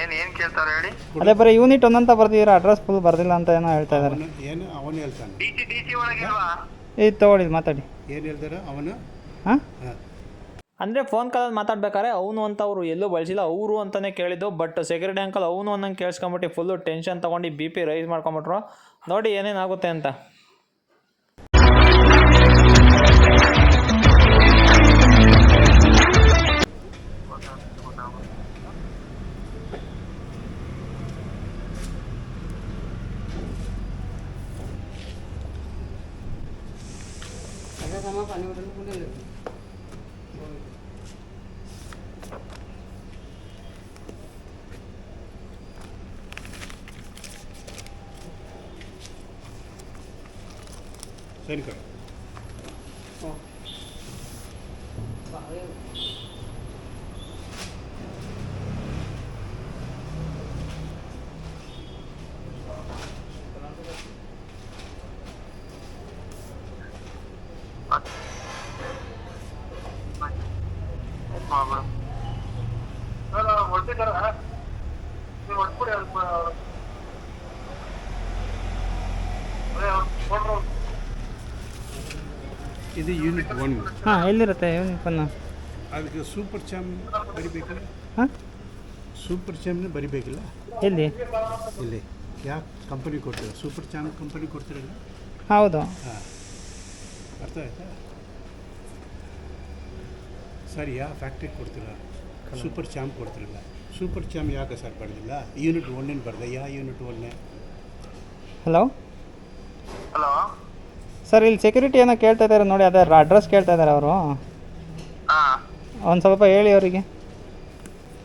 ಏನ್ ಏನ್ ಕೇಳ್ತಾರೆ ಹೇಳಿ? ಅದೇ ಬರೀ ಯೂನಿಟ್ ಒಂದಂತ ಬರ್ದಿದ್ದೀರಾ? ಅಡ್ರೆಸ್ ಫುಲ್ ಬರ್ದಿಲ್ಲ ಅಂತ ಏನೋ ಹೇಳ್ತಾ ಇದ್ದಾರೆ. ಅವನು ಏನು? ಅವನು ಹೇಳ್ತಾನೆ. ಡಿ ಸಿ ಡಿ ಸಿ ಒಳಗಿಲ್ವಾ? ಇದು ತಗೊಳ್ಳಿ ಮಾತಾಡಿ. ಏನು ಹೇಳ್ತಾರೆ ಅವನು? ಹಾಂ? ಹಾಂ. ಅಂದರೆ ಫೋನ್ ಕಾಲಲ್ಲಿ ಮಾತಾಡ್ಬೇಕಾದ್ರೆ ಅವನು ಅಂತ ಅವರು ಎಲ್ಲೂ ಬಳಸಿಲ್ಲ ಅವರು ಅಂತಲೇ ಕೇಳಿದ್ದು ಬಟ್ ಸೆಕ್ಯೂರಿಟಿ ಅಂಕಲ್ ಅವನು ಅನ್ನಂಗೆ ಕೇಳಿಸ್ಕೊಂಬಿಟ್ಟು ಫುಲ್ಲು ಟೆನ್ಷನ್ ತಗೊಂಡು ಬಿ ಪಿ ರೈಸ್ ಮಾಡ್ಕೊಂಬಿಟ್ರು. ನೋಡಿ ಏನೇನಾಗುತ್ತೆ ಅಂತ. ಸರಿ ಕಡೆ ಹೊಡ್ತಿದ್ದಾರ ನೀವು ಹೊಡ್ಬಿಡಿ ಅಲ್ಪ ಇದು ಯೂನಿಟ್ ಒನ್ ಹಾಂ ಎಲ್ಲಿರುತ್ತೆ? ಯೂನಿಫಾರ್ಮ್ ಅದಕ್ಕೆ ಸೂಪರ್ ಚಾಮ್ ಬರಿಬೇಕಲ್ಲ? ಹಾಂ? ಸೂಪರ್ ಚಾಮ್ನ ಬರಿಬೇಕಿಲ್ಲ? ಎಲ್ಲಿ? ಇಲ್ಲಿ. ಯಾವ ಕಂಪನಿ ಕೊಡ್ತೀರ? ಸೂಪರ್ ಚಾಮ್ ಕಂಪನಿ ಕೊಡ್ತೀರಲ್ಲ? ಹೌದು. ಹಾಂ. ಅರ್ಥ ಆಯ್ತಾ? ಸರ್ ಯಾವ ಫ್ಯಾಕ್ಟ್ರಿ ಕೊಡ್ತೀರಾ? ಸೂಪರ್ ಚಾಮ್ ಕೊಡ್ತಿರಲ್ಲ. ಸೂಪರ್ ಚಾಮ್ ಯಾಕೆ ಸರ್ ಬರೆದಿಲ್ಲ ಯೂನಿಟ್ ಒನ್ನೇನು ಬರ್ದೆ? ಯಾವ ಯೂನಿಟ್ ಒನ್ನೇ ಹಲೋ ಹಲೋ ಸರ್ ಇಲ್ಲಿ ಸೆಕ್ಯೂರಿಟಿ ಏನೋ ಕೇಳ್ತಾ ಇದ್ದಾರೆ ನೋಡಿ ಅದೇ ಅಡ್ರೆಸ್ ಕೇಳ್ತಾ ಇದ್ದಾರೆ ಅವರು. ಹಾ. ಒಂದು ಸ್ವಲ್ಪ ಹೇಳಿ ಅವರಿಗೆ.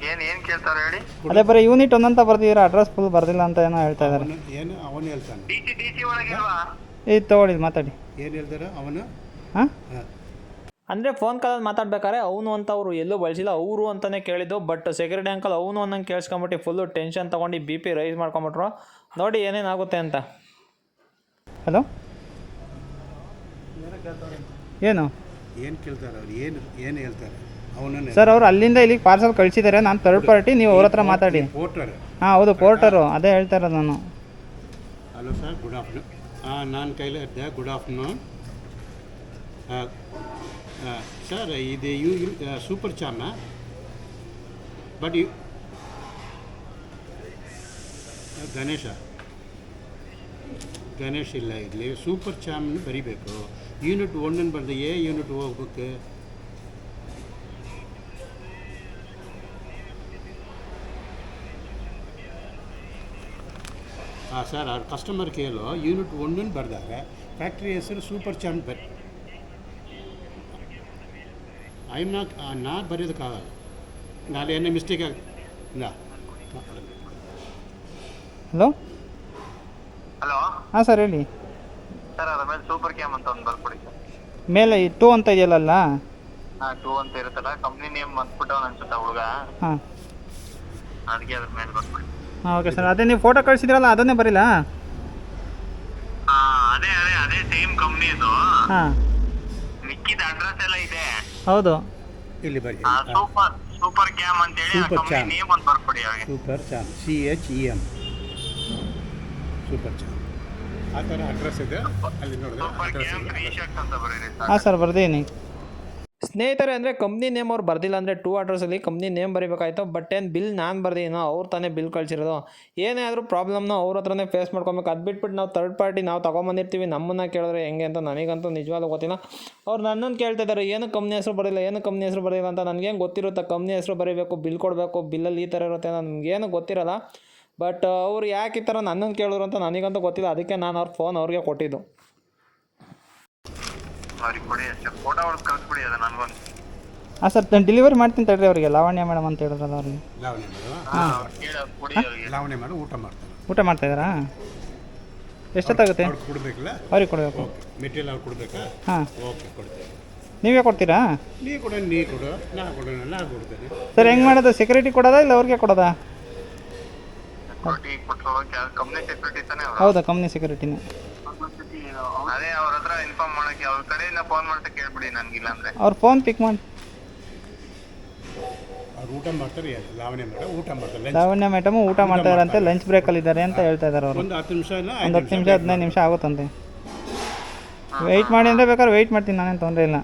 ಏನು ಏನು ಕೇಳ್ತಾರೆ ಹೇಳಿ? ಅದೇ ಬರೀ ಯೂನಿಟ್ ಒಂದಂತ ಬರ್ದಿದ್ದೀರಾ ಅಡ್ರೆಸ್ ಫುಲ್ ಬರ್ದಿಲ್ಲ ಅಂತ ಏನೋ ಹೇಳ್ತಾ ಇದ್ದಾರೆ ಅವನು ಏನು ಅವನು ಹೇಳ್ತಾನೆ. ಡಿ ಸಿ ಡಿ ಸಿ ಒಳಗಿಲ್ವಾ? ಇದು ತಗೊಳ್ಳಿ ಮಾತಾಡಿ. ಏನು ಹೇಳ್ತಾರೆ ಅವನು? ಹಾಂ? ಹಾಂ. ಅಂದರೆ ಫೋನ್ ಕಾಲಲ್ಲಿ ಮಾತಾಡ್ಬೇಕಾದ್ರೆ ಅವನು ಅಂತ ಅವರು ಎಲ್ಲೂ ಬಳಸಿಲ್ಲ ಅವರು ಅಂತಲೇ ಕೇಳಿದ್ದು ಬಟ್ ಸೆಕ್ಯೂರಿಟಿ ಅಂಕಲ್ ಅವನು ಅನ್ನಂಗೆ ಕೇಳಿಸ್ಕೊಂಬಿಟ್ಟು ಫುಲ್ಲು ಟೆನ್ಷನ್ ತಗೊಂಡು ಬಿ ಪಿ ರೈಸ್ ಮಾಡ್ಕೊಂಬಿಟ್ರು. ನೋಡಿ ಏನೇನಾಗುತ್ತೆ ಅಂತ. ಹಲೋ ಏನು? ಏನು ಕೇಳ್ತಾರೆ ಅವ್ರು? ಏನು ಏನು ಹೇಳ್ತಾರೆ? ಅವನನ್ನು. ಸರ್ ಅವರು ಅಲ್ಲಿಂದ ಇಲ್ಲಿಗೆ ಪಾರ್ಸಲ್ ಕಳಿಸಿದ್ದಾರೆ. ನಾನು ಥರ್ಡ್ ಪಾರ್ಟಿ ನೀವು ಅವ್ರ ಹತ್ರ ಮಾತಾಡಿ. ಪೋರ್ಟರ್ ಹಾಂ ಹೌದು ಪೋರ್ಟರು ಅದೇ ಹೇಳ್ತಾರೆ ಇರೋದು ನಾನು. ಹಲೋ ಸರ್ ಗುಡ್ ಆಫ್ಟರ್ನೂನ್ ಹಾಂ ನಾನು ಕೈಲಿ ಇದ್ದೆ. ಗುಡ್ ಆಫ್ಟರ್ನೂನ್ ಸರ್ ಇದು you Super Champ but you Ganesha. Ganesha ಇಲ್ಲ ಇರಲಿ ಸೂಪರ್ ಚಾಮ್ನ ಬರಿಬೇಕು. ಯೂನಿಟ್ ಒನ್ನನ್ನು ಬರೆದು ಎ ಯೂನಿಟ್ ಹೋಗ್ಬೇಕು ಹಾಂ ಸರ್ ಅವ್ರ ಕಸ್ಟಮರ್ ಕೇಳು ಯೂನಿಟ್ ಒನ್ನನ್ನು ಬರೆದಾಗ ಫ್ಯಾಕ್ಟ್ರಿ ಹೆಸರು ಸೂಪರ್ ಚಾಂಪ್ ಬರ್ ಐ ಎಂ ನಾಟ್ ನಾ ಬರೆಯೋದಕ್ಕಾಗಲ್ಲ ನಾಳೆ ಏನೇ ಮಿಸ್ಟೇಕ್ ಆಗ ನಾ ಹಲೋ ಹಲೋ ಹಾಂ ಸರ್ ಹೇಳಿ ಸರ್ ಅದ್ರ ಮೇಲೆ ಸೂಪರ್ ಕ್ಯಾಮ್ ಅಂತ ಒಂದು ಬರ್ಕೊಡಿ ಸರ್. ಮೇಲೆ ಈ ಟೂ ಅಂತ ಇದೆಯಲ್ಲ ಹಾ ಟೂ ಅಂತ ಇರುತ್ತಲ್ಲ ಕಂಪ್ನಿ ನೇಮ್ ಬಂದ್ಬಿಟ್ಟವನ್ ಅನ್ಸುತ್ತಾ ಹುಡುಗ? ಹಾಂ. ಅದಕ್ಕೆ ಅದ್ರ ಮೇಲೆ ಬರ್ಕೊಡಿ. ಹಾಂ ಓಕೆ ಸರ್ ಅದೇ ನೀವು ಫೋಟೋ ಕಳಿಸಿದ್ರಲ್ಲ ಅದನ್ನೇ ಬರೀಲ್ಲ ಹಾ ಅದೇ ಅದೇ ಅದೇ ಸೇಮ್ ಕಂಪ್ನಿ ಇದು ಹಾಂ. ಮಿಕ್ಕಿದ ಅಡ್ರೆಸ್ ಎಲ್ಲ ಇದೆ. ಹೌದು. ಇಲ್ಲಿ ಬರಿ ಸೂಪರ್ ಸೂಪರ್ ಕ್ಯಾಮ್ ಅಂತ ಹೇಳಿ ಸೂಪರ್ ಕಂಪ್ನಿ Cam. ನೇಮ್ ಒಂದು ಬರ್ಕೊಡಿ ಅವ್ರಿಗೆ. Super charm C H E M super charm ಆ ಥರ ಅಡ್ರೆಸ್ ಇದೆ. ಅಲ್ಲಿ ನೋಡಿದ್ರೆ ಸೂಪರ್ ಅಡ್ರೆಸ್ ಕ್ಯಾಮ್ ತ್ರೀ ಇದೆ ಶರ್ಟ್ ಅಂತ ಸರ್ ಹಾಂ ಸರ್ ಬರ್ದೀನಿ ಸ್ನೇಹಿತರೆ ಅಂದರೆ ಕಂಪ್ನಿ ನೇಮ್ ಅವ್ರು ಬರ್ದಿಲ್ಲ ಅಂದರೆ ಟೂ ಅಡ್ರೆಸ್ಸಲ್ಲಿ ಕಂಪ್ನಿ ನೇಮ್ ಬರೀಬೇಕಾಯ್ತು ಬಟ್ ಏನು ಬಿಲ್ ನಾನು ಬರ್ದೀನೋ ಅವ್ರು ತಾನೇ ಬಿಲ್ ಕಳಿಸಿರೋದು. ಏನೇ ಆದರೂ ಪ್ರಾಬ್ಲಮ್ನ ಅವ್ರ ಹತ್ರನೇ ಫೇಸ್ ಮಾಡ್ಕೊಬೇಕು. ಅದು ಬಿಟ್ಬಿಟ್ಟು ನಾವು ತರ್ಡ್ ಪಾರ್ಟಿ ನಾವು ತೊಗೊಂಬಂದಿರ್ತೀವಿ ನಮ್ಮನ್ನು ಕೇಳಿದ್ರೆ ಹೆಂಗೆ ಅಂತ ನನಗಂತೂ ನಿಜವಾಗ್ಲೂ ಗೊತ್ತಿಲ್ಲ. ಅವ್ರು ನನ್ನನ್ನು ಕೇಳ್ತಾ ಇದ್ದಾರೆ ಏನು ಕಂಪ್ನಿ ಹೆಸರು ಬರಲಿಲ್ಲ ಏನು ಕಂಪ್ನಿ ಹೆಸರು ಬರಲಿಲ್ಲ ಅಂತ. ನನಗೇನು ಗೊತ್ತಿರುತ್ತೆ ಕಂಪ್ನಿ ಹೆಸರು ಬರೀಬೇಕು ಬಿಲ್ ಕೊಡಬೇಕು ಬಿಲ್ಲಲ್ಲಿ ಈ ಥರ ಇರುತ್ತೆ ನನಗೇನು ಗೊತ್ತಿರಲ್ಲ. ಬಟ್ ಅವ್ರು ಯಾಕೆ ಈ ಥರ ನನ್ನನ್ನು ಕೇಳಿದ್ರು ಅಂತ ನನಗಂತೂ ಗೊತ್ತಿಲ್ಲ. ಅದಕ್ಕೆ ನಾನು ಅವ್ರ ಫೋನ್ ಅವ್ರಿಗೆ ಕೊಟ್ಟಿದ್ದು. ಹಾಂ ಸರ್ ನಾನು ಡೆಲಿವರಿ ಮಾಡ್ತೀನಿ ತಡ್ರಿ ಅವರಿಗೆ. ಲಾವಣ್ಯ ಮೇಡಮ್ ಅಂತ ಹೇಳಿದ್ರಲ್ಲ ಅವ್ರಿಗೆ. ಲಾವಣೆ ಮಾಡು ಕೇಳಿ ಕೊಡಿ ಅವ್ರಿಗೆ. ಲಾವಣೆ ಮಾಡು ಊಟ ಮಾಡ್ತಾರೆ. ಊಟ ಮಾಡ್ತಾಯಿದ್ದಾರಾ ಎಷ್ಟೊತ್ತಾಗುತ್ತೆ? ಅವ್ರಿಗೆ ಕೊಡಬೇಕಲ್ಲ? ಅವ್ರಿಗೆ ಕೊಡಬೇಕು. ಮೆಟೀರಿಯಲ್ ಅವ್ರು ಕೊಡಬೇಕಾ? ಹಾಂ. ಓಕೆ ಕೊಡ್ತೇವೆ ನೀವೇ ಕೊಡ್ತೀರಾ? ನೀ ಕೊಡು ನೀ ಕೊಡು. ನಾ ಕೊಡೋಣ ನಾ ಕೊಡ್ತೇನೆ. ಸರ್ ಹೆಂಗೆ ಮಾಡೋದು? ಸೆಕ್ಯೂರಿಟಿ ಕೊಡೋದಾ ಇಲ್ಲ ಅವ್ರಿಗೆ ಕೊಡೋದಾ ಸೆಕ್ಯೂರಿಟಿ ಕೊಟ್ಟರು ಕಂಪ್ನಿ ಸೆಕ್ಯೂರಿಟಿ ತಾನೇ ಅವ್ರು ಹೌದಾ ಕಂಪ್ನಿ ಸೆಕ್ಯೂರಿಟಿನೇ ಅದೇ ಅವ್ರ ಹತ್ರ ಇನ್ಫಾರ್ಮ್ ಮಾಡಕ್ಕೆ ಅವ್ರ ಕಡೆಯಿಂದ ಫೋನ್ ಮಾಡ್ತಾ ಕೇಳ್ಬಿಡಿ ಇಲ್ಲ ಅಂದ್ರೆ ಅವ್ರ ಫೋನ್ ಪಿಕ್ ಮಾಡಿ ಊಟ ಮಾಡ್ತಾರೆ ಲಾವಣ್ಯ ಮೇಡಮ್ ಮಾಡ ಊಟ ಮಾಡ್ತಾರೆ ಲಾವಣ್ಯ ಮೇಡಮ್ ಊಟ ಮಾಡ್ತಾ ಇದಾರಂತೆ ಲಂಚ್ ಬ್ರೇಕ್ ಅಲ್ಲಿ ಇದ್ದಾರೆ ಅಂತ ಹೇಳ್ತಾ ಇದಾರೆ ಅವರು. ಒಂದು ಹತ್ತು ನಿಮಿಷ ಇಲ್ಲ ಒಂದು ಹತ್ತು ನಿಮಿಷ ಹದಿನೈದು ನಿಮಿಷ ಆಗುತ್ತಂತೆ. ವೆಯ್ಟ್ ಮಾಡಿ ಅಂದ್ರೆ ಬೇಕಾದ್ರೆ ವೆಯ್ಟ್ ಮಾಡ್ತೀನಿ ನಾನೇನು ತೊಂದರೆ ಇಲ್ಲ.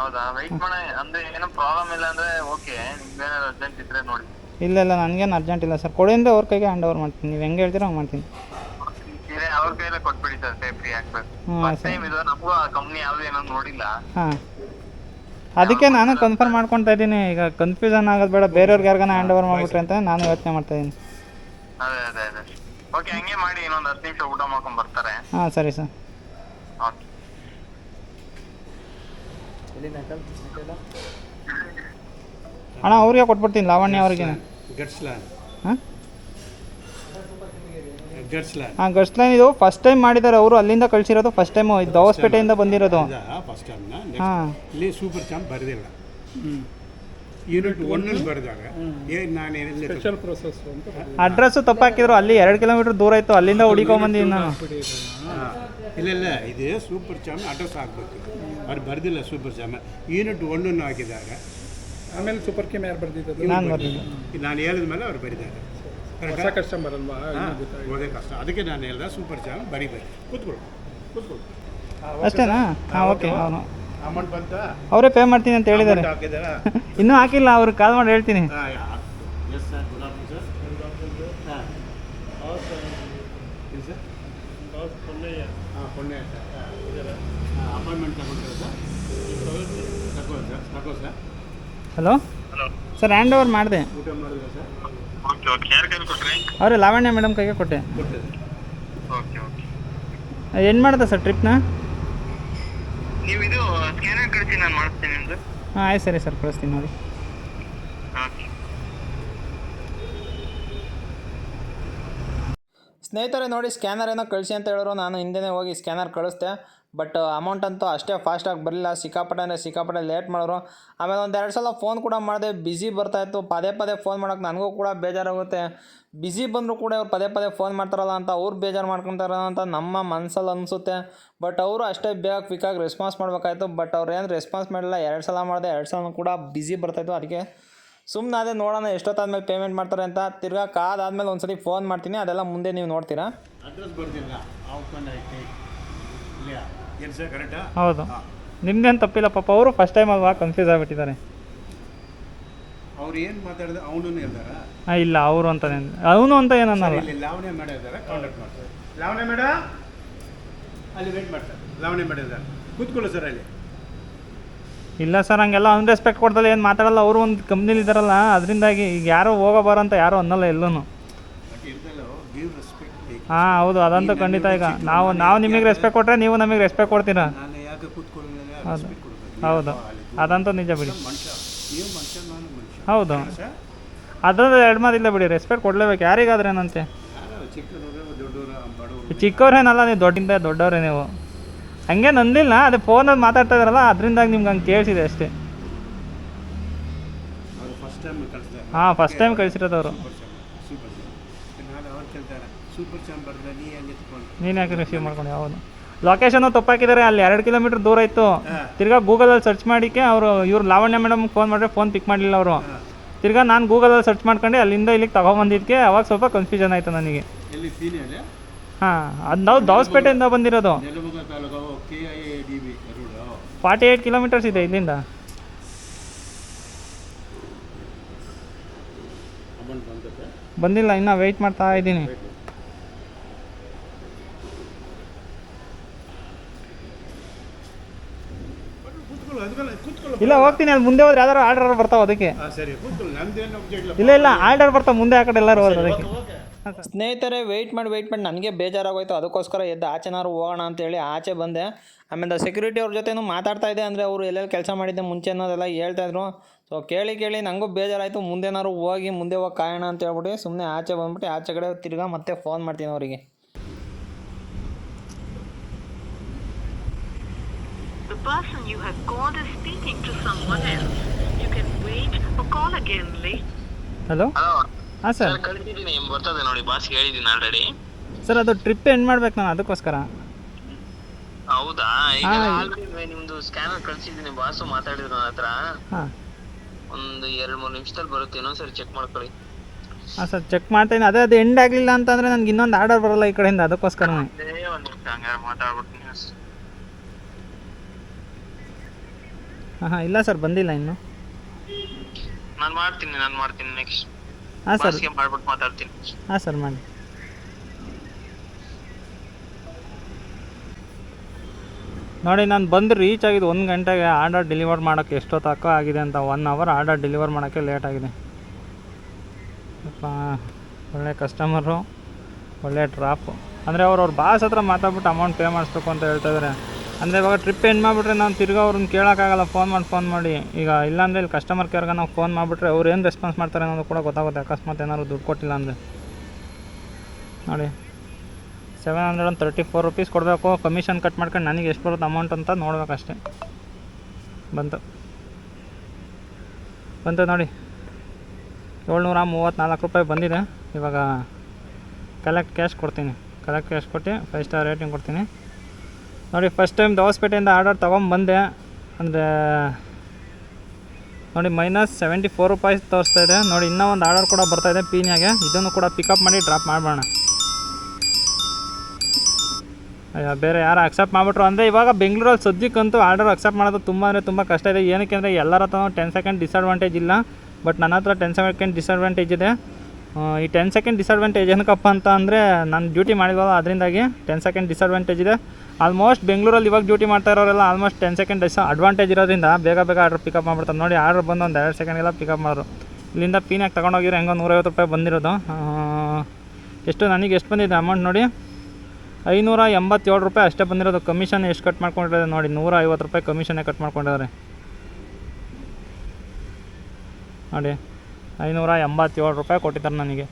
ಹೌದಾ ವೆಯ್ಟ್ ಮಾಡಿ ಅಂದ್ರೆ ಏನೋ ಪ್ರಾಬ್ಲಮ್ ಇಲ್ಲ ಅಂದ್ರೆ ಓಕೆ ನಿಮ್ಗೇನಾದ್ರು ಅರ್ಜೆಂಟ್ ಇದ್ರೆ ನೋಡಿ. ಇಲ್ಲ ಇಲ್ಲ ನನಗೇನು ಅರ್ಜೆಂಟ್ ಇಲ್ಲ ಸರ್ ಕೊಡಿ ಅಂದರೆ ಅವ್ರ ಕೈಗೆ ಹ್ಯಾಂಡ್ ಓವರ್ ಮಾಡ್ತೀನಿ. ನೀವು ಹೆಂಗೆ ಹೇಳ್ತೀರೋ ಹಂಗೆ ಮಾಡ್ತೀನಿ. ಸೀರೆ ಅವ್ರ ಕೈಯಲ್ಲೇ ಕೊಟ್ಬಿಡಿ sir safety hmm, first time ಇದು ನಮಗೂ ಆ ಕಂಪ್ನಿ ಯಾವ್ದು ಏನೋ ನೋಡಿಲ್ಲ. ಹಾಂ. ಅದಕ್ಕೆ ನಾನು ಕನ್ಫರ್ಮ್ ಮಾಡ್ಕೊತಾ ಇದ್ದೀನಿ. ಈಗ ಕನ್ಫ್ಯೂಷನ್ ಆಗೋದು ಬೇಡ. ಬೇರೆಯವ್ರಿಗೆ ಯಾರಿಗಾನ ಹ್ಯಾಂಡ್ ಓವರ್ ಮಾಡಿಬಿಟ್ರೆ ಅಂತ ನಾನು ಯೋಚನೆ ಮಾಡ್ತಾ ಇದ್ದೀನಿ. ಅದೇ ಅದೇ ಅದೇ. ಓಕೆ ಹಂಗೆ ಮಾಡಿ ಇನ್ನೊಂದು ಹತ್ತು ನಿಮಿಷ ಊಟ ಮಾಡ್ಕೊಂಡ್ ಬರ್ತಾರೆ. ಹಾಂ ಸರಿ ಸರ್ ಓಕೆ ಅಣ್ಣ ಅವ್ರಿಗೆ ಕೊಟ್ಬಿಡ್ತೀನಿ ಲಾವಣ್ಯ ಅವ್ರಿಗೆ. ಹಾಂ? ಗಟ್ಸ್ ಲೈನ್ ಇದು ಫಸ್ಟ್ ಟೈಮ್ ಮಾಡಿದ್ದಾರೆ ಅವರು ಅಲ್ಲಿಂದ ಕಳಿಸಿರೋದು ಫಸ್ಟ್ ಟೈಮ್ ದವಸ್ಪೇಟೆಯಿಂದ ಬಂದಿರೋದು. ಹಾಂ. ಇಲ್ಲಿ ಸೂಪರ್ ಚಾಂಪ್ ಬರೆದಿಲ್ಲ. ಯೂನಿಟ್ ಒನ್ನಲ್ಲಿ ಬರೆದಾಗ ಏ ನಾನು ಏನಿಲ್ಲ ಸ್ಪೆಷಲ್ ಪ್ರೊಸೆಸ್ ಅಂತ ಅಡ್ರೆಸ್ಸು ತಪ್ಪಾಕಿದ್ರು ಅಲ್ಲಿ ಎರಡು ಕಿಲೋಮೀಟ್ರ್ ದೂರ ಇತ್ತು ಅಲ್ಲಿಂದ ಹುಡುಕೊಂಬಂದಿದ್ದೀನಿ ನಾನು ಇಲ್ಲ ಇಲ್ಲ ಇದು ಸೂಪರ್ ಚಾಮ್ ಅಡ್ರೆಸ್ ಹಾಕ್ಬೇಕು ಅವ್ರು ಬರೆದಿಲ್ಲ ಸೂಪರ್ ಚಾಮ್ ಯೂನಿಟ್ ಒನ್ನನ್ನು ಹಾಕಿದಾಗ ಆಮೇಲೆ ಸೂಪರ್ ಕಿಮ್ ಯಾರು ಬರ್ದಿದ್ದು ನಾನು ನಾನು ಹೇಳಿದ ಮೇಲೆ ಅವ್ರು ಬರೀತಾರೆ. ಹೊಸ ಕಸ್ಟಮರ್ ಅಲ್ವಾ ಓದೇ ಕಷ್ಟ. ಅದಕ್ಕೆ ನಾನು ಹೇಳ್ದೆ ಸೂಪರ್ ಚಾಮ್ ಬರಿಬೇಕು ಕೂತ್ಕೊಳ್ಳಿ ಕೂತ್ಕೊಳ್ಳಿ. ಅಷ್ಟೇನಾ? ಹಾಂ ಓಕೆ. ಅವನು ಅಮೌಂಟ್ ಬಂತ? ಅವರೇ ಪೇ ಮಾಡ್ತೀನಿ ಅಂತ ಹೇಳಿದ್ದಾರೆ. ಹಾಕಿದಾರಾ ಇನ್ನೂ ಹಾಕಿಲ್ಲ ಅವ್ರು ಕಾಲ್ ಮಾಡಿ ಹೇಳ್ತೀನಿ. Yes sir good afternoon sir ಹಾಂ. ಏನು ಸರ್ ಹಾಂ ಪುಣ್ಯ ಸರ್ ಹಾಂ. ಅಪಾಯಿಂಟ್ಮೆಂಟ್ ತಗೊಂಡಿರೋ ಸರ್ ತಗೋ ಸರ್ ತಗೋ sir hello sir hand over ಮಾಡಿದೆ. ಅವರೇ ಲಾವಣ್ಯ ಮೇಡಮ್ ಕೈಗೆ ಕೊಟ್ಟೆ. ಓಕೆ ಓಕೆ ಏನು ಮಾಡಿದೆ ಸರ್ ಟ್ರಿಪ್ನ ನೀವು ಇದು ಸ್ಕ್ಯಾನರ್ ಕಳಿಸಿ ನಾನು ಮಾಡಿಸ್ತೀನಿ ನಿಮ್ದು. ಹಾಂ ಆಯ್ತು ಸರಿ ಸರ್ ಕಳಿಸ್ತೀನಿ ನೋಡಿ. ಸ್ನೇಹಿತರೆ ನೋಡಿ ಸ್ಕ್ಯಾನರ್ ಏನೋ ಕಳಿಸಿ ಅಂತ ಹೇಳಿದ್ರು ನಾನು ಹಿಂದೆನೇ ಹೋಗಿ ಸ್ಕ್ಯಾನರ್ ಕಳಿಸ್ದೆ. ಬಟ್ ಅಮೌಂಟ್ ಅಂತೂ ಅಷ್ಟೇ ಫಾಸ್ಟಾಗಿ ಬರಲಿಲ್ಲ. ಸಿಕ್ಕಾಪಟ್ಟೆ ಸಿಕ್ಕಾಪಟ್ಟೆ ಲೇಟ್ ಮಾಡೋರು ಆಮೇಲೆ ಒಂದು ಎರಡು ಸಲ ಫೋನ್ ಕೂಡ ಮಾಡಿದೆ ಬ್ಯುಸಿ ಬರ್ತಾಯಿತ್ತು ಪದೇ ಪದೇ ಫೋನ್ ಮಾಡೋಕೆ ನನಗೂ ಕೂಡ ಬೇಜಾರಾಗುತ್ತೆ. ಬ್ಯುಸಿ ಬಂದರೂ ಕೂಡ ಅವ್ರು ಪದೇ ಪದೇ ಫೋನ್ ಮಾಡ್ತಾರಲ್ಲ ಅಂತ ಅವ್ರು ಬೇಜಾರು ಮಾಡ್ಕೊತಾರ ಅಂತ ನಮ್ಮ ಮನಸ್ಸಲ್ಲಿ ಅನಿಸುತ್ತೆ. ಬಟ್ ಅವರು ಅಷ್ಟೇ ಬೇಗ ಕ್ವಿಕ್ಕಾಗಿ ರೆಸ್ಪಾನ್ಸ್ ಮಾಡಬೇಕಾಯ್ತು. ಬಟ್ ಅವ್ರು ಏನು ರೆಸ್ಪಾನ್ಸ್ ಮಾಡಿಲ್ಲ ಎರಡು ಸಲ ಮಾಡಿದೆ, ಎರಡು ಸಲ ಕೂಡ ಬ್ಯುಸಿ ಬರ್ತಾಯಿತ್ತು ಅದಕ್ಕೆ ಸುಮ್ಮನೆ ಅದೇ ನೋಡೋಣ ಎಷ್ಟೊತ್ತಾದ್ಮೇಲೆ ಪೇಮೆಂಟ್ ಮಾಡ್ತಾರೆ ಅಂತ ತಿರ್ಗಾ ಕಾದಾದ್ಮೇಲೆ ಸಲ ಫೋನ್ ಮಾಡ್ತೀನಿ. ಅದೆಲ್ಲ ಮುಂದೆ ನೀವು ನೋಡ್ತೀರಾ? ಅಡ್ರೆಸ್ ಬರ್ತೀನಿ ಏನು ಸರ್ ಕರೆಕ್ಟಾ ಹೌದು. ನಿಮ್ದೇನು ತಪ್ಪಿಲ್ಲ ಪಾಪ ಅವರು ಫಸ್ಟ್ ಟೈಮ್ ಅಲ್ವಾ ಕನ್ಫ್ಯೂಸ್ ಆಗಿಬಿಟ್ಟಿದ್ದಾರೆ. ಅವ್ರು ಏನು ಮಾತಾಡಿದ ಅವನು ಹೇಳ್ದಾರ? ಹಾಂ ಇಲ್ಲ ಅವರು ಅಂತ ಅವನು ಅಂತ ಏನನ್ನಲ್ಲ ಇಲ್ಲಿ ಲಾವಣೆ ಮಾಡಿದಾರೆ ಕಾಂಟ್ಯಾಕ್ಟ್ ಮಾಡ್ತಾರೆ. ಲಾವಣೆ ಮೇಡ? ಅಲ್ಲಿ ವೇಟ್ ಮಾಡ್ತಾರೆ. ಲಾವಣೆ ಮಾಡಿದ್ದಾರೆ ಕೂತ್ಕೊಳ್ಳಿ ಸರ್ ಅಲ್ಲಿ. ಇಲ್ಲ ಸರ್ ಹಂಗೆಲ್ಲ ಅನ್ರೆಸ್ಪೆಕ್ಟ್ ಕೊಡ್ದಲ್ಲ ಏನು ಮಾತಾಡಲ್ಲ ಅವರು ಒಂದು ಕಂಪ್ನಿಲಿ ಇದ್ದಾರಲ್ಲ ಅದರಿಂದಾಗಿ ಈಗ ಯಾರೋ ಹೋಗಬಾರಂತ ಯಾರೂ ಅನ್ನಲ್ಲ ಎಲ್ಲೂ ಇರ್ತಲ್ಲ ಗಿವ್ ರೆಸ್ಪೆಕ್ಟ್ ಹಾಂ ಹೌದು ಅದಂತೂ ಖಂಡಿತ ಈಗ. ನಾವು ನಾವು ನಿಮಗೆ ರೆಸ್ಪೆಕ್ಟ್ ಕೊಟ್ಟರೆ ನೀವು ನಮಗೆ ರೆಸ್ಪೆಕ್ಟ್ ಕೊಡ್ತೀರಾ? ನಾನು ಯಾಕೆ ಕೂತ್ಕೊಳ್ಳೋದಿಲ್ಲ ಹೌದು ರೆಸ್ಪೆಕ್ಟ್ ಕೊಡಬೇಕು ಹೌದು. ಅದಂತೂ ನಿಜ ಬಿಡಿ. ಮನುಷ್ಯ ನೀವು ಮನುಷ್ಯ ನಾನು ಮನುಷ್ಯ. ಹೌದು. ಅದ್ರದ್ದು ಎರಡು ಮಾತಿಲ್ಲ ಬಿಡಿ. ರೆಸ್ಪೆಕ್ಟ್ ಕೊಡಲೇಬೇಕು. ಯಾರಿಗಾದ್ರೆ ಏನಂತೆ? ಯಾರು ಚಿಕ್ಕನವರು ದೊಡ್ಡವರು ಬಡವರು? ಚಿಕ್ಕವ್ರೇನಲ್ಲ ನೀವು ದೊಡ್ಡಿಂದ ದೊಡ್ಡವ್ರೆ ನೀವು. ಹಂಗೆ ನಂದಿಲ್ಲ ಅದೇ ಫೋನಲ್ಲಿ ಮಾತಾಡ್ತಾ ಇದ್ರಲ್ಲ ಅದರಿಂದಾಗಿ ನಿಮ್ಗೆ ಹಂಗೆ ಕೇಳಿಸಿದೆ ಅಷ್ಟೇ. ಹಾಂ ಫಸ್ಟ್ ಟೈಮ್ ಕಳಿಸಿರೋದು ಅವರು ಸೂಪರ್ ಚಾಂಪ್ ಸೂಪರ್ ಚಾಂಪ್ ನಾನು ಅವ್ರು ಕೇಳ್ತಾರೆ. ಸೂಪರ್ ಚಾಂಪ್ ಬರೆದ್ರೆ ನೀ ಹೆಂಗೆ ಎತ್ಕೊಂಡು ನೀನು ಯಾಕೆ ರಿಸೀವ್ ಮಾಡ್ಕೊಂಡು? ಯಾವನು ಲೊಕೇಶನ್ ತಪ್ಪಾಕಿದ್ದಾರೆ ಅಲ್ಲಿ ಎರಡು ಕಿಲೋಮೀಟರ್ ದೂರ ಇತ್ತು. ತಿರ್ಗಾ ತಿರ್ಗಾ ಗೂಗಲಲ್ಲಿ ಸರ್ಚ್ ಮಾಡಿಕ್ಕೆ ಅವರು ಇವ್ರು ಲಾವಣ್ಯ ಮೇಡಮ್ ಫೋನ್ ಮಾಡಿದ್ರೆ ಫೋನ್ ಪಿಕ್ ಮಾಡಲಿಲ್ಲ ಅವರು. ತಿರ್ಗಾ ನಾನು ಗೂಗಲಲ್ಲಿ ಸರ್ಚ್ ಮಾಡ್ಕೊಂಡು ಅಲ್ಲಿಂದ ಇಲ್ಲಿಗೆ ತಗೊಂಬಂದಿದ್ದಕ್ಕೆ ಅವಾಗ ಸ್ವಲ್ಪ ಕನ್ಫ್ಯೂಷನ್ ಆಯಿತು ನನಗೆ. ಹಾಂ ಅದು ನಾವು ದವಸ್ಪೇಟೆಯಿಂದ ಬಂದಿರೋದು. ಫಾರ್ಟಿ ಏಯ್ಟ್ ಕಿಲೋಮೀಟರ್ಸ್ ಇದೆ ಇಲ್ಲಿಂದ ಅಮೌಂಟ್ ಬಂದತ್ತೆ ಬಂದಿಲ್ಲ ಇನ್ನೂ ವೆಯ್ಟ್ ಮಾಡ್ತಾ ಇದ್ದೀನಿ. ಕೂತ್ಕೊಳ್ಳು ಅದಕ್ಕೆಲ್ಲ ಕೂತ್ಕೊಳ್ಳು ಇಲ್ಲ ಹೋಗ್ತೀನಿ ಅಲ್ಲಿ ಮುಂದೆ ಹೋದ್ರೆ ಯಾವ್ದಾರು ಆರ್ಡರ್ ಬರ್ತಾವ ಅದಕ್ಕೆ. ಇಲ್ಲ. ಇಲ್ಲ ಆರ್ಡರ್ ಬರ್ತಾವ ಮುಂದೆ ಆ ಕಡೆ ಎಲ್ಲರೂ ಹೋದ್ರೆ ಅದಕ್ಕೆ. ಸ್ನೇಹಿತರೆ ವೆಯ್ಟ್ ಮಾಡಿ ವೆಯ್ಟ್ ಮಾಡಿ ನನಗೆ ಬೇಜಾರಾಗೋಯ್ತು ಅದಕ್ಕೋಸ್ಕರ ಎದ್ದು ಆಚೆನಾರು ಹೋಗೋಣ ಅಂತೇಳಿ ಆಚೆ ಬಂದೆ. ಆಮೇಲೆ ಸೆಕ್ಯೂರಿಟಿ ಅವ್ರ ಜೊತೆನೂ ಮಾತಾಡ್ತಾ ಇದ್ದೆ ಅಂದರೆ ಅವರು ಎಲ್ಲೆಲ್ಲಿ ಕೆಲಸ ಮಾಡಿದ್ದೆ ಮುಂಚೆ ಅನ್ನೋದೆಲ್ಲ ಹೇಳ್ತಾಯಿದ್ರು ಸೊ ಕೇಳಿ ಕೇಳಿ ನನಗೂ ಬೇಜಾರಾಯಿತು. ಮುಂದೇನಾದ್ರು ಹೋಗಿ ಮುಂದೆ ಹೋಗಿ ಕಾಯೋಣ ಅಂತ ಹೇಳ್ಬಿಟ್ಟು ಸುಮ್ಮನೆ ಆಚೆ ಬಂದ್ಬಿಟ್ಟು ಆಚೆ ಕಡೆ ತಿರ್ಗಾ ಮತ್ತೆ ಫೋನ್ ಮಾಡ್ತೀನಿ ಅವರಿಗೆ. ಹಲೋ ಹಾಂ ಸರ್ ಸರ್ ಕಳಿಸಿದ್ದೀನಿ. ಬರ್ತದೆ ನೋಡಿ. ಬಾಸ್ ಹೇಳಿದ್ದೀನಿ ಆಲ್ರೆಡಿ ಸರ್ ಅದು ಟ್ರಿಪ್ ಎಂಡ್ ಮಾಡ್ಬೇಕು ನಾನು ಅದಕ್ಕೋಸ್ಕರ. ಹೌದಾ? ಈಗ ಆಲ್ರೆಡಿ ನಿಮ್ದು ಸ್ಕ್ಯಾನರ್ ಕಳ್ಸಿದ್ದೀನಿ. ಬಾಸು ಮಾತಾಡಿದ್ರು ನನ್ನ ಹತ್ರ. ಹಾಂ. ಒಂದು ಎರಡು ಮೂರು ನಿಮಿಷದಲ್ಲಿ ಬರುತ್ತೆ ಇನ್ನೊಂದ್ಸರಿ ಚೆಕ್ ಮಾಡ್ಕೊಳ್ಳಿ. ಹಾಂ ಸರ್ ಚೆಕ್ ಮಾಡ್ತೀನಿ. ಅದೇ ಅದು ಎಂಡ್ ಆಗಲಿಲ್ಲ ಅಂತಂದ್ರೆ ನನಗೆ ಇನ್ನೊಂದು ಆರ್ಡರ್ ಬರಲ್ಲ ಈ ಕಡೆಯಿಂದ ಅದಕ್ಕೋಸ್ಕರ ಅದೇ ಒಂದು ನಿಮಿಷ ಹಂಗಾರೆ ಮಾತಾಡ್ಬಿಡ್ತೀನಿ ಹಾಂ ಹಾಂ ಇಲ್ಲ ಸರ್ ಬಂದಿಲ್ಲ ಇನ್ನು. ನಾನು ಮಾಡ್ತೀನಿ ನಾನು ಮಾಡ್ತೀನಿ ನೆಕ್ಸ್ಟ್ ಹಾಂ ಸರ್. ಮಾಡ್ಬಿಟ್ಟು ಮಾತಾಡ್ತೀನಿ. ಹಾಂ ಸರ್ ಮಾಡಿ. ನೋಡಿ, ನಾನು ಬಂದು ರೀಚ್ ಆಗಿದೆ ಒಂದು ಗಂಟೆಗೆ ಆರ್ಡರ್ ಡೆಲಿವರ್ ಮಾಡೋಕ್ಕೆ ಎಷ್ಟೋ ತಕ್ಕ ಆಗಿದೆ ಅಂತ ಒನ್ ಅವರ್ ಆರ್ಡರ್ ಡೆಲಿವರ್ ಮಾಡೋಕ್ಕೆ ಲೇಟ್ ಆಗಿದೆ. ಒಳ್ಳೆ ಕಸ್ಟಮರು ಒಳ್ಳೆ ಡ್ರಾಪು ಅಂದರೆ ಅವ್ರು ಅವ್ರ ಬಾಸ್ ಹತ್ರ ಮಾತಾಡ್ಬಿಟ್ಟು ಅಮೌಂಟ್ ಪೇ ಮಾಡಿಸ್ಬೇಕು ಅಂತ ಹೇಳ್ತಾ ಇದ್ದಾರೆ ಅಂದರೆ ಇವಾಗ ಟ್ರಿಪ್ ಎಂಡ್ ಮಾಡಿಬಿಟ್ರೆ ನಾನು ತಿರ್ಗಿ ಅವ್ರನ್ನ ಕೇಳೋಕ್ಕಾಗಲ್ಲ ಫೋನ್ ಮಾಡಿ ಫೋನ್ ಮಾಡಿ. ಈಗ ಇಲ್ಲಾಂದರೆ ಇಲ್ಲಿ ಕಸ್ಟಮರ್ ಕೇರ್ಗೆ ನಾವು ಫೋನ್ ಮಾಡಿಬಿಟ್ರೆ ಅವ್ರು ಏನು ರೆಸ್ಪಾನ್ಸ್ ಮಾಡ್ತಾರೆ ಅನ್ನೋದು ಕೂಡ ಗೊತ್ತಾಗುತ್ತೆ. ಅಕಸ್ಮಾತ್ ಏನಾದ್ರು ದುಡ್ಡು ಕೊಟ್ಟಿಲ್ಲ ಅಂದರೆ. ನೋಡಿ. Seven hundred and thirty four rupees ಕೊಡಬೇಕು. ಕಮಿಷನ್ ಕಟ್ ಮಾಡ್ಕೊಂಡು ನನಗೆ ಎಷ್ಟು ಬರುತ್ತೆ ಅಮೌಂಟ್ ಅಂತ ನೋಡ್ಬೇಕಷ್ಟೆ. ಬಂತು. ಬಂತು ನೋಡಿ. ಏಳ್ನೂರ ಮೂವತ್ತ್ನಾಲ್ಕು ರೂಪಾಯಿ ಬಂದಿದೆ. ಇವಾಗ ಕಲೆಕ್ಟ್ ಕ್ಯಾಶ್ ಕೊಡ್ತೀನಿ. ಕಲೆಕ್ಟ್ ಕ್ಯಾಶ್ ಕೊಟ್ಟು ಫೈವ್ ಸ್ಟಾರ್ ರೇಟಿಂಗ್ ಕೊಡ್ತೀನಿ. ನೋಡಿ ಫಸ್ಟ್ ಟೈಮ್ ದವಸ್ಪೇಟೆಯಿಂದ ಆರ್ಡರ್ ತೊಗೊಂಬಂದೆ. ಅಂದರೆ ನೋಡಿ ಮೈನಸ್ ಸೆವೆಂಟಿ ಫೋರ್ ರೂಪಾಯಿ ತೋರಿಸ್ತಾ ಇದೆ. ನೋಡಿ, ಇನ್ನೂ ಒಂದು ಆರ್ಡರ್ ಕೂಡ ಬರ್ತಾಯಿದೆ ಪೀನ್ಯಾಗೆ. ಇದನ್ನು ಕೂಡ ಪಿಕಪ್ ಮಾಡಿ ಡ್ರಾಪ್ ಮಾಡೋಣ ಅಯ್ಯೋ, ಬೇರೆ ಯಾರು ಅಕ್ಸೆಪ್ಟ್ ಮಾಡಿಬಿಟ್ರು ಅಂದರೆ ಇವಾಗ ಬೆಂಗಳೂರಲ್ಲಿ ಸದ್ಯಕ್ಕಂತೂ ಆರ್ಡರ್ ಅಕ್ಸೆಪ್ಟ್ ಮಾಡೋದು ತುಂಬ ಅಂದರೆ ತುಂಬ ಕಷ್ಟ ಇದೆ. ಏನಕ್ಕೆ ಅಂದರೆ ಎಲ್ಲರ ಹತ್ರ ಟೆನ್ ಸೆಕೆಂಡ್ ಡಿಸ್ಅಡ್ವಾಂಟೇಜ್ ಇಲ್ಲ. ಬಟ್ ನನ್ನ ಹತ್ರ ಟೆನ್ ಸೆಕೆಂಡ್ ಡಿಸ್ಅಡ್ವಾಂಟೇಜ್ ಇದೆ. ಈ ಟೆನ್ ಸೆಕೆಂಡ್ ಡಿಸ್ಅಡ್ವಾಂಟೇಜ್ ಏನಕ್ಕಪ್ಪ ಅಂತ ಅಂದರೆ ನಾನು ಡ್ಯೂಟಿ ಮಾಡಿದ್ವಲ್ಲ, ಅದರಿಂದಾಗಿ ಟೆನ್ ಸೆಕೆಂಡ್ ಡಿಸ್ಅಡ್ವಾಂಟೇಜ್ ಇದೆ. ಆಲ್ಮೋಸ್ಟ್ ಬೆಂಗಳೂರಲ್ಲಿ ಇವಾಗ ಡ್ಯೂಟಿ ಮಾಡ್ತಾ ಇರೋರೆಲ್ಲ almost ten second disadvantage ಇರೋದ್ರಿಂದ ಬೇಗ ಬೇಗ ಆರ್ಡರ್ ಪಿಕಪ್ ಮಾಡ್ಬಿಡ್ತಾರೆ. ನೋಡಿ ಆರ್ಡರ್ ಬಂದು ಒಂದು ಎರಡು ಸೆಕೆಂಡೆಲ್ಲ ಪಿಕಪ್ ಮಾಡೋರು ಇಲ್ಲಿಂದ ಪೀನಾಗಿ ತೊಗೊಂಡೋಗಿರೋ ಹೆಂಗೋ ನೂರೈವತ್ತು ರೂಪಾಯಿ ಬಂದಿರೋದು. ಎಷ್ಟು, ನನಗೆ ಎಷ್ಟು ಬಂದಿದೆ ಅಮೌಂಟ್ ನೋಡಿ. ಐನೂರ ಎಂಬತ್ತೇಳು ರೂಪಾಯಿ ಅಷ್ಟೇ ಬಂದಿರೋದು. ಕಮಿಷನ್ ಎಷ್ಟು ಕಟ್ ಮಾಡ್ಕೊಂಡಿರೋದು ನೋಡಿ ನೂರ ಐವತ್ತು ರೂಪಾಯಿ ಕಮಿಷನ್ನೇ ಕಟ್ ಮಾಡ್ಕೊಂಡಿದ್ದಾರೆ. ನೋಡಿ ಐನೂರ ಎಂಬತ್ತೇಳು ರೂಪಾಯಿ ಕೊಟ್ಟಿದ್ದಾರೆ ನನಗೆ.